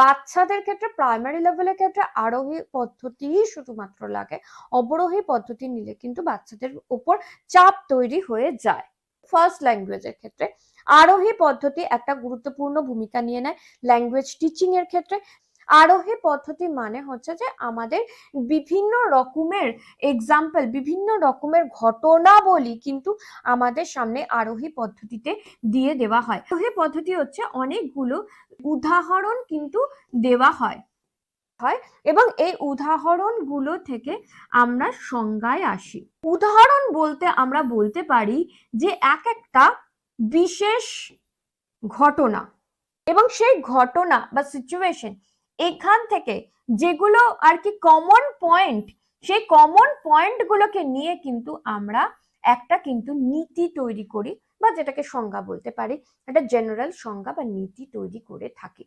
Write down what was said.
বাচ্চাদের ক্ষেত্রে প্রাইমারি লেভেলের ক্ষেত্রে আরোহী পদ্ধতি শুধুমাত্র লাগে, অবরোহী পদ্ধতি নিলে কিন্তু বাচ্চাদের উপর চাপ তৈরি হয়ে যায়। ফার্স্ট ল্যাঙ্গুয়েজের ক্ষেত্রে আরোহী পদ্ধতি একটা গুরুত্বপূর্ণ ভূমিকা নিয়ে নেয়। ল্যাঙ্গুয়েজ টিচিং এর ক্ষেত্রে আরোহী পদ্ধতি মানে হচ্ছে যে আমাদের বিভিন্ন রকমের এক্সাম্পল বিভিন্ন রকমের ঘটনাবলী কিন্তু আমাদের সামনে আরোহী পদ্ধতিতে দিয়ে দেওয়া হয়। আরোহী পদ্ধতি হচ্ছে অনেকগুলো উদাহরণ কিন্তু দেওয়া হয় হয় এবং এই উদাহরণগুলো থেকে আমরা সংজ্ঞায় আসি। উদাহরণ বলতে আমরা বলতে পারি যে এক একটা বিশেষ ঘটনা এবং সেই ঘটনা বা সিচুয়েশন এখান থেকে যেগুলো আর কি কমন পয়েন্ট সেই কমন পয়েন্টগুলোকে নিয়ে কিন্তু আমরা একটা কিন্তু নীতি তৈরি করি বা যেটাকে সংজ্ঞা বলতে পারি, একটা জেনারেল সংজ্ঞা বা নীতি তৈরি করে থাকি।